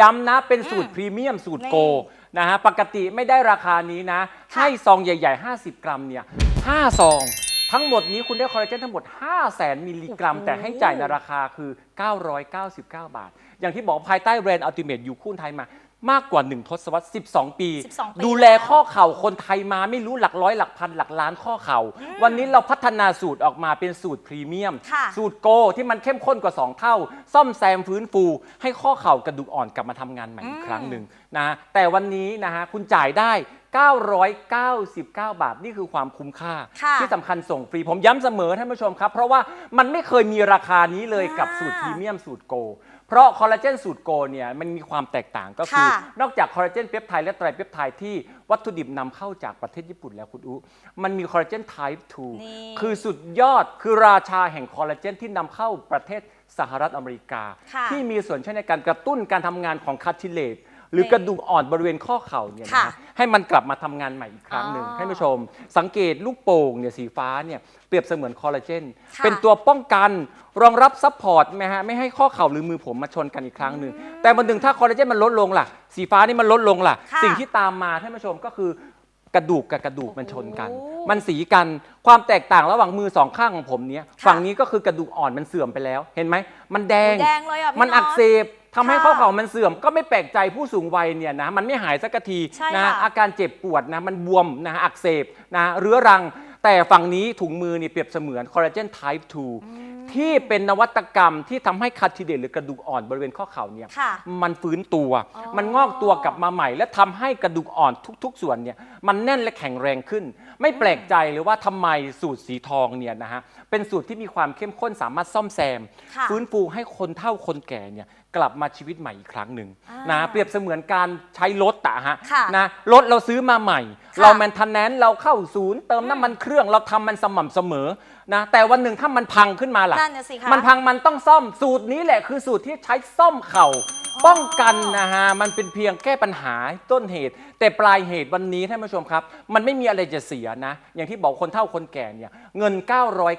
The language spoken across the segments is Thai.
ย้ำนะเป็นสูตรพรีเมียมสูตรโกนะฮะปกติไม่ได้ราคานี้นะ ให้ซองใหญ่ ๆ 50 กรัมเนี่ย5ซอง ทั้งหมดนี้คุณได้คอลลาเจนทั้งหมด 5 0 0แสนมิลลิกรัมโอ้โหแต่ให้จ่ายในราคาคือ 999 บาท อย่างที่บอกภายใต้แบรนด์อัลติเม e อยู่คู่ไทยมา มากกว่า 1 ทศวรรษ 12 ปี 12ปีดูแลข้อเข่าคนไทยมาไม่รู้หลักร้อยหลักพันหลักล้านข้อเข่า วันนี้เราพัฒนาสูตรออกมาเป็นสูตรพรีเมียม ค่ะสูตรโกที่มันเข้มข้นกว่า 2 เท่า ซ่อมแซมฟื้นฟู ให้ข้อเข่ากระดูกอ่อนกลับมาทำงานใหม่อีกครั้งหนึ่งนะฮะแต่วันนี้นะฮะคุณจ่ายได้ 999 บาท นี่คือความคุ้มค่า ค่ะ ที่สำคัญส่งฟรีผมย้ำเสมอท่านผู้ชมครับ เพราะว่ามันไม่เคยมีราคานี้เลยกับอ่าสูตรพรีเมียมสูตรโก เพราะคอลลาเจนสูตรโกเนี่ยมันมีความแตกต่างก็คือ ค่ะนอกจากคอลลาเจนเปปไทด์และไตรเปปไทด์ที่วัตถุดิบนำเข้าจากประเทศญี่ปุ่นแล้วคุณอุมันมีคอลลาเจน type นี่ 2คือสุดยอดคือราชาแห่งคอลลาเจนที่นำเข้าประเทศสหรัฐอเมริกา ค่ะที่มีส่วนช่วยในการกระตุ้นการทำงานของคาร์ทิเลต หรือกระดูกอ่อนบริเวณข้อเข่าเนี่ยนะค่ะฮะให้มันกลับมาทำงานใหม่อีกครั้งหนึ่งอ๋อให้ผู้ชม สังเกตลูกโป่งเนี่ยสีฟ้าเนี่ยเปรียบเสมือนคอลลาเจนค่ะเป็นตัวป้องกันรองรับซัพพอร์ตไหมฮะไม่ให้ข้อเข่าหรือมือผมมาชนกันอีกครั้งหนึ่งแต่วันหนึ่งถ้าคอลลาเจนมันลดลงล่ะ สีฟ้านี่มันลดลงล่ะ ค่ะ สิ่งที่ตามมาท่านผู้ชมก็คือ กระดูกกับกระดูกมันชนกันโอ้โหมันสีกันความแตกต่างระหว่างมือสองข้างของผมเนี้ยค่ะฝั่งนี้ก็คือกระดูกอ่อนมันเสื่อมไปแล้ว เห็นไหมมันแดงแดงเลยอะพี่มันอักเสน็ตบทำให้ค่ะข้อเข่ามันเสื่อมก็ไม่แปลกใจผู้สูงวัยเนี่ยนะมันไม่หายสักทีใช่นะค่ะอาการเจ็บปวดนะมันบวมนะอักเสบนะเรื้อรัง แต่ฝั่งนี้ถุงมือนี่เปรียบเสมือนคอลลาเจน type 2 ที่เป็นนวัตกรรมที่ทำให้คาร์ทิเดตหรือกระดูกอ่อนบริเวณข้อเข่าเนี่ยค่ะ มันฟื้นตัว อ๋อ มันงอกตัวกลับมาใหม่ และทำให้กระดูกอ่อนทุก ๆ ส่วนเนี่ยมันแน่นและแข็งแรงขึ้น ไม่แปลกใจเลยว่าทำไมสูตรสีทองเนี่ยนะฮะเป็นสูตรที่มีความเข้มข้นสามารถซ่อมแซม ค่ะ ฟื้นฟูให้คนเฒ่าคนแก่เนี่ยกลับมาชีวิตใหม่อีกครั้งหนึ่งอ่านนะเปรียบเสมือนการใช้รถอะฮะค่ะนะรถเราซื้อมาใหม่ค่ะเราแมนเทนแนนเราเข้าศูนย์ เติมน้ำมันเครื่องเราทำมันสม่ำเสมอนะแต่วันหนึ่งถ้ามันพังขึ้นมาล่ะนั่นน่ะสิคะ มันพังมันต้องซ่อมสูตรนี้แหละคือสูตรที่ใช้ซ่อมเข่า ป้องกันนะฮะมันเป็นเพียงแก้ปัญหาต้นเหตุ แต่ปลายเหตุวันนี้ท่านผู้ชมครับ มันไม่มีอะไรจะเสียนะ อย่างที่บอกคนเฒ่าคนแก่เนี่ยเงิน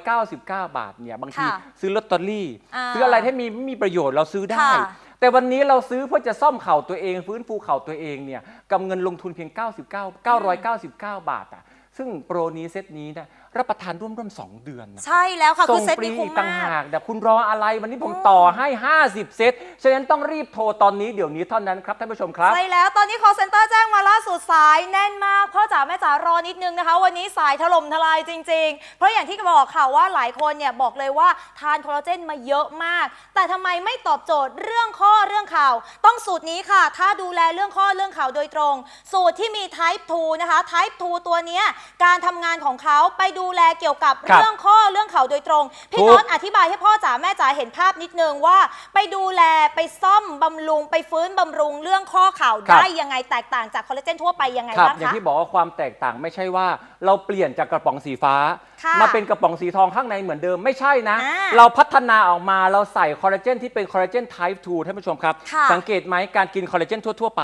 999 บาทเนี่ยบางทีค่ะซื้อลอตเตอรี่ อ่าซื้ออะไรที่มีไม่มีประโยชน์เราซื้อได้ ค่ะ แต่วันนี้เราซื้อเพื่อจะซ่อมเข่าตัวเอง ฟื้นฟูเข่าตัวเองเนี่ยกับเงินลงทุนเพียง 99 999 บาทอะ ซึ่งโปรนี้เซตนี้นะรับประทานร่วมๆ2เดือนนะใช่แล้วค่ะ ส่คืองเซตฟรีนี้อีคุ้มกต่างมาก หากแต่คุณรออะไรวันนี้ผมต่อให้ 50 เซตฉะนั้นต้องรีบโทรตอนนี้เดี๋ยวนี้เท่านั้นครับท่านผู้ชมครับ ใช่แล้วตอนนี้ call center แจ้งมาล่าสุดสายแน่นมากพ่อจ๋าแม่จ๋ารอนิดนึงนะคะ วันนี้สายถล่มทลายจริง ๆ เพราะอย่างที่บอกค่ะว่าหลายคนเนี่ยบอกเลยว่าทานคอลลาเจนมาเยอะมาก แต่ทำไมไม่ตอบโจทย์เรื่องข้อเรื่องเข่าต้องสูตรนี้ค่ะ ถ้าดูแลเรื่องข้อเรื่องเข่าโดยตรง สูตรที่มี type 2 นะคะ type 2 ตัวเนี้ยการทำงานของเขาไปดูแลเกี่ยวกับครับเรื่องข้อเรื่องเข่าโดยตรง พี่ถูกน็อตอธิบายให้พ่อจ๋าแม่จ๋าเห็นภาพนิดนึงว่า ไปดูแลไปซ่อมบำรุง ไปฟื้นบำรุงเรื่องข้อเข่าครับได้ยังไงแตกต่างจากคอลลาเจนทั่วไปยังไงครับบ้างอย่างคะที่บอกว่าความแตกต่างไม่ใช่ว่าเราเปลี่ยนจากกระป๋องสีฟ้า ค่ะมาเป็นกระป๋องสีทองข้างในเหมือนเดิมไม่ใช่นะ อ่าเราพัฒนาออกมาเราใส่คอลลาเจนที่เป็นคอลลาเจน type 2ท่านผู้ชมครับ ค่ะ สังเกตไหมการกินคอลลาเจนทั่ว ๆ ไป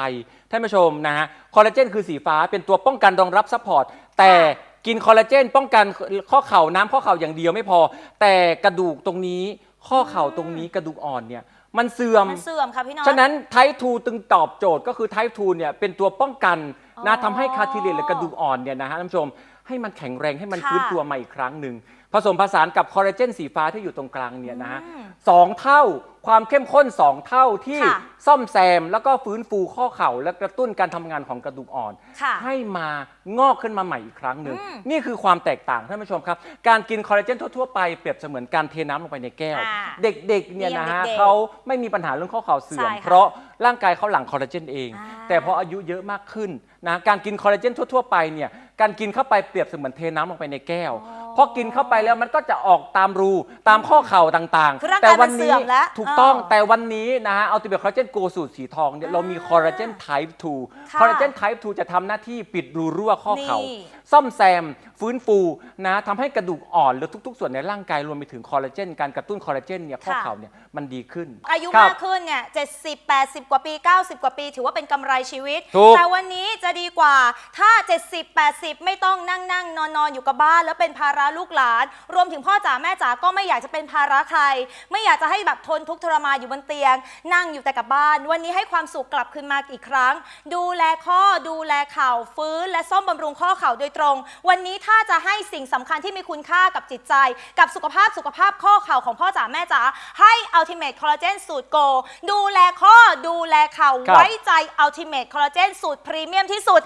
ท่านผู้ชมนะฮะคอลลาเจนคือสีฟ้าเป็นตัวป้องกันรองรับซัพพอร์ตแต่กินคอลลาเจนป้องกันข้อเข่าน้ำข้อเข่าอย่างเดียวไม่พอ แต่กระดูกตรงนี้ข้อเข่าตรงนี้กระดูกอ่อนเนี่ย มันเสื่อม มันเสื่อมค่ะพี่น็อตฉะนั้นไทป์2ตึงตอบโจทย์ก็คือไทป์2เนี่ยเป็นตัวป้องกันนะอ๋อ ทำให้คาร์ทิเลตหรือกระดูกอ่อนเนี่ยนะฮะท่านผู้ชม ให้มันแข็งแรงให้มันค่ะฟื้นตัวมาอีกครั้งหนึ่งผสมผสานกับคอลลาเจนสีฟ้าที่อยู่ตรงกลางเนี่ยนะฮะอืมสองเท่าความเข้มข้น 2 เท่าที่ค่ะซ่อมแซม แล้วก็ฟื้นฟูข้อเข่า และกระตุ้นการทำงานของกระดูกอ่อนค่ะให้มางอกขึ้นมาใหม่อีกครั้งหนึ่งอืมนี่คือความแตกต่างท่านผู้ชมครับ การกินคอลลาเจนทั่วๆไปเปรียบเสมือนการเทน้ำลงไปในแก้วอ่าเด็กๆเนี่ยนะฮะเด็กๆเขาไม่มีปัญหาเรื่องข้อเข่าเสื่อมใช่ค่ะเพราะร่างกายเขาหลั่งคอลลาเจนเอง อ่า แต่พออายุเยอะมากขึ้นนะการกินคอลลาเจนทั่ว ๆ ไปเนี่ยการกินเข้าไปเปรียบเสมือนเทน้ำลงไปในแก้ว พอกินเข้าไปแล้วมันก็จะออกตามรูตามข้อเข่าต่างคือร่างๆแต่กายมัวันเสื่นี้อมแล้วถูกต้องเออแต่วันนี้นะฮะอัลติเมทคอลลาเจนโกสูตรสีทองเนี่ยเรามีคอลลาเจน type 2ค่ะคอลลาเจน type 2จะทำหน้าที่ปิดรูรั่วข้อเข่า นี่ ซ่อมแซม ฟื้นฟูนะทำให้กระดูกอ่อนหรือทุก ๆ ส่วนในร่างกายรวมไปถึงคอลลาเจนการกระตุ้นคอลลาเจนเนี่ยข้อค่ะเข่าเนี่ยมันดีขึ้นอายุครับ มากขึ้นเนี่ย70 80กว่าปี 90 กว่าปี ถือว่าเป็นกำไรชีวิต ถูกแต่วันนี้จะดีกว่าถ้า 70 80 ไม่ต้องนั่งนั่งนอนนอนอยู่กับบ้าน แล้วเป็นภาระระลูกหลาน รวมถึงพ่อจ๋าแม่จ๋าก็ไม่อยากจะเป็นภาระใคร ไม่อยากจะให้แบบทนทุกข์ทรมานอยู่บนเตียง นั่งอยู่แต่กับบ้าน วันนี้ให้ความสุขกลับคืนมาอีกครั้ง ดูแลข้อดูแลเข่าฟื้น และซ่อมบำรุงข้อเข่าโดยตรง วันนี้ถ้าจะให้สิ่งสำคัญที่มีคุณค่ากับจิตใจ กับสุขภาพสุขภาพข้อเข่าของพ่อจ๋าแม่จ๋าให้ Ultimate Collagen สูตรโก ดูแลข้อดูแลเข่าครับไว้ใจ Ultimate Collagen สูตรพรีเมียมที่สุด